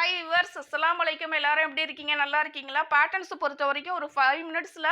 Hi viewers அஸ்லாம் வலைக்கம் எல்லாரும் எப்படி இருக்கீங்க? நல்லா இருக்கீங்களா? பேட்டர்ன்ஸை பொறுத்த வரைக்கும் ஒரு ஃபைவ் மினிட்ஸில்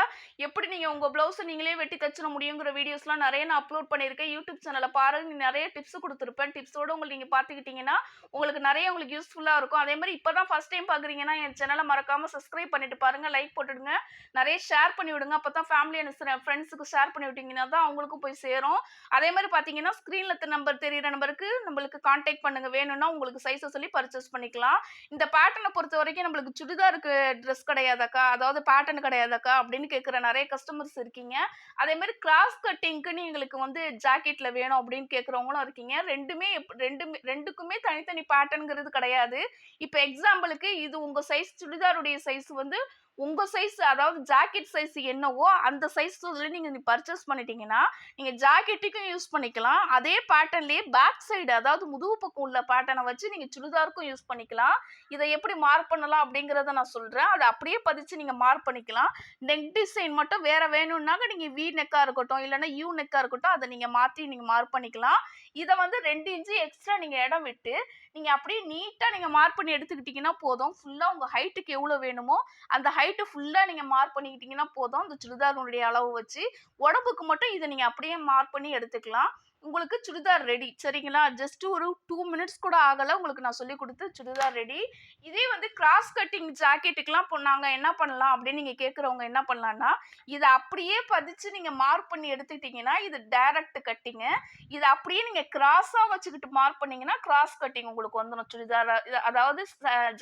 எப்படி நீங்கள் உங்கள் ப்ளவுஸை நீங்களே வெட்டி தச்சிட முடியுங்கிற வீடியோஸ்லாம் நிறைய நான் அப்லோட் பண்ணியிருக்கேன். யூடியூப் சேனலில் பாருங்க. நிறைய டிப்ஸ் கொடுத்துருப்பேன். டிப்ஸோடு உங்களுக்கு நீங்கள் பார்த்துக்கிட்டிங்கன்னா உங்களுக்கு நிறைய உங்களுக்கு யூஸ்ஃபுல்லாக இருக்கும். அதே மாதிரி இப்போ தான் ஃபஸ்ட் டைம் பார்க்குறீங்கன்னா என் சேனலை மறக்காமல் சப்ஸ்கிரைப் பண்ணிட்டு பாருங்கள் லைக் போட்டுடுங்க. நிறைய ஷேர் பண்ணி விடுங்க. அப்போ தான் ஃபேமிலி அண்ட் ஃப்ரெண்ட்ஸுக்கு ஷேர் பண்ணி விட்டிங்கன்னா தான் அவங்களுக்கும் போய் சேரும். அதே மாதிரி பார்த்தீங்கன்னா ஸ்க்ரீனில் நம்பர் தெரியிற நம்பருக்கு நம்மளுக்கு காண்டாக்ட் பண்ணுங்கள் வேணும்னா உங்களுக்கு சைஸை சொல்லி பர்ச்சேஸ் பண்ணிக்கலாம். இந்த பேட்டர்னை பொறுத்த வரைக்கும் நம்மளுக்கு சுடிதாருக்கு ட்ரெஸ் கிடையாதாக்கா? அதாவது பேட்டர்ன் கிடையாதாக்கா? அப்படின்னு கேட்குற நிறைய கஸ்டமர்ஸ் இருக்கீங்க. அதே மாதிரி கிராஸ் கட்டிங்க்குன்னு எங்களுக்கு வந்து ஜாக்கெட்டில் வேணும் அப்படின்னு கேட்குறவங்களும் இருக்கீங்க. ரெண்டுமே ரெண்டுமே ரெண்டுக்குமே தனித்தனி பேட்டர்னுங்கிறது கிடையாது. இப்போ எக்ஸாம்பிளுக்கு இது உங்கள் சைஸ் சுடிதாருடைய சைஸ் வந்து உங்கள் சைஸ் அதாவது ஜாக்கெட் சைஸ் என்னவோ அந்த சைஸ் இதில் நீங்கள் பர்ச்சேஸ் பண்ணிட்டீங்கன்னா நீங்கள் ஜாக்கெட்டுக்கும் யூஸ் பண்ணிக்கலாம். அதே பேட்டர்ன்லேயே பேக் சைடு அதாவது முதுகு பக்கம் உள்ள பேட்டர்னை வச்சு நீங்கள் சுடிதாருக்கும் யூஸ் பண்ணிக்கலாம். இதை எப்படி மார்க் பண்ணலாம் அப்படிங்கிறத நான் சொல்கிறேன் அதை அப்படியே பதிச்சு நீங்கள் மார்க் பண்ணிக்கலாம். நெக் டிசைன் மட்டும் வேறு வேணும்னாக்க நீங்கள் வி நெக்காக இருக்கட்டும் இல்லைன்னா யூ நெக்காக இருக்கட்டும் அதை நீங்கள் மாற்றி நீங்கள் மார்க் பண்ணிக்கலாம். இதை வந்து ரெண்டு இன்ச்சு எக்ஸ்ட்ரா நீங்கள் இடம் விட்டு நீங்கள் அப்படியே நீட்டாக நீங்கள் மார்க் பண்ணி எடுத்துக்கிட்டிங்கன்னா போதும். ஃபுல்லாக உங்கள் ஹைட்டுக்கு எவ்வளோ வேணுமோ அந்த ஹைட்டு ஃபுல்லாக நீங்கள் மார்க் பண்ணிக்கிட்டிங்கன்னா போதும். அந்த சுடிதாருடைய அளவு வச்சு உடம்புக்கு மட்டும் இதை நீங்கள் அப்படியே மார்க் பண்ணி எடுத்துக்கலாம். உங்களுக்கு சுடிதார் ரெடி சரிங்களா? ஜஸ்ட் ஒரு டூ மினிட்ஸ் கூட ஆகலை. உங்களுக்கு நான் சொல்லி கொடுத்து சுடிதார் ரெடி இதே வந்து கிராஸ் கட்டிங் ஜாக்கெட்டுக்கெலாம் போனாங்க என்ன பண்ணலாம் அப்படின்னு நீங்கள் கேட்குறவங்க என்ன பண்ணலான்னா இதை அப்படியே பதிச்சு நீங்கள் மார்க் பண்ணி எடுத்துக்கிட்டிங்கன்னா இது டைரக்ட் கட்டிங்கு இதை அப்படியே நீங்கள் கிராஸாக வச்சுக்கிட்டு மார்க் பண்ணீங்கன்னா கிராஸ் கட்டிங் உங்களுக்கு வந்துடும் சுடிதார் அதாவது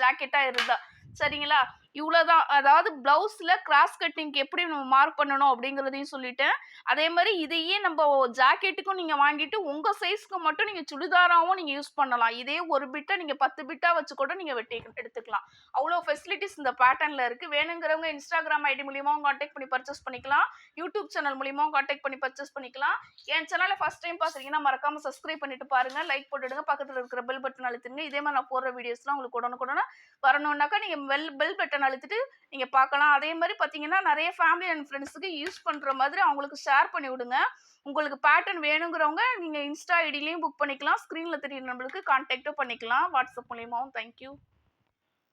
ஜாக்கெட்டாக இருந்தால் சரிங்களா? இவ்வளோதான் அதாவது ப்ளவுஸில் கிராஸ் கட்டிங்க்கு எப்படி நம்ம மார்க் பண்ணணும் அப்படிங்கிறதையும் சொல்லிட்டேன். அதே மாதிரி இதையே நம்ம ஜாக்கெட்டுக்கும் நீங்கள் வாங்கிட்டு உங்கள் சைஸ்க்கு மட்டும் நீங்கள் சுடிதாராகவும் நீங்கள் யூஸ் பண்ணலாம். இதே ஒரு பிட்டை நீங்கள் பத்து பிட்டாக வச்சு கூட நீங்கள் வெட்டி எடுத்துக்கலாம். அவ்வளோ ஃபெசிலிட்டிஸ் இந்த பேட்டர்னில் இருக்குது வேணுங்கிறவங்க இன்ஸ்டாகிராம் ஐடி மூலியமாகவும் காண்டாக்ட் பண்ணி பர்ச்சேஸ் பண்ணிக்கலாம். யூடியூப் சேனல் மூலியமாகவும் காண்டாக்ட் பண்ணி பர்ச்சேஸ் பண்ணிக்கலாம். என் சேனலை ஃபஸ்ட் டைம் பார்த்துருக்கீங்கன்னா மறக்காமல் சப்ஸ்கிரைப் பண்ணிட்டு பாருங்கள் லைக் போட்டுடுங்க. பக்கத்தில் இருக்கிற பெல் பட்டன் அழுத்துங்க இதே மாதிரி நான் போடுற வீடியோஸ்லாம் உங்களுக்கு உடனுக்குடனே வரணுன்னாக்கா நீங்கள் பெல் பெல் பட்டன் அழுத்திட்டு நீங்கள் பார்க்கலாம். அதே மாதிரி பார்த்தீங்கன்னா நிறைய ஃபேமிலி அண்ட் ஃப்ரெண்ட்ஸுக்கு யூஸ் பண்ணுற மாதிரி அவங்களுக்கு ஷேர் பண்ணி விடுங்க. உங்களுக்கு பேட்டர்ன் வேணுங்கிறவங்க நீங்கள் இன்ஸ்டா ஐடிலையும் புக் பண்ணிக்கலாம். ஸ்க்ரீனில் தெரியுற நம்மளுக்கு கான்டாக்டும் பண்ணிக்கலாம். வாட்ஸ்அப் மூலியமாகவும் தேங்க்யூ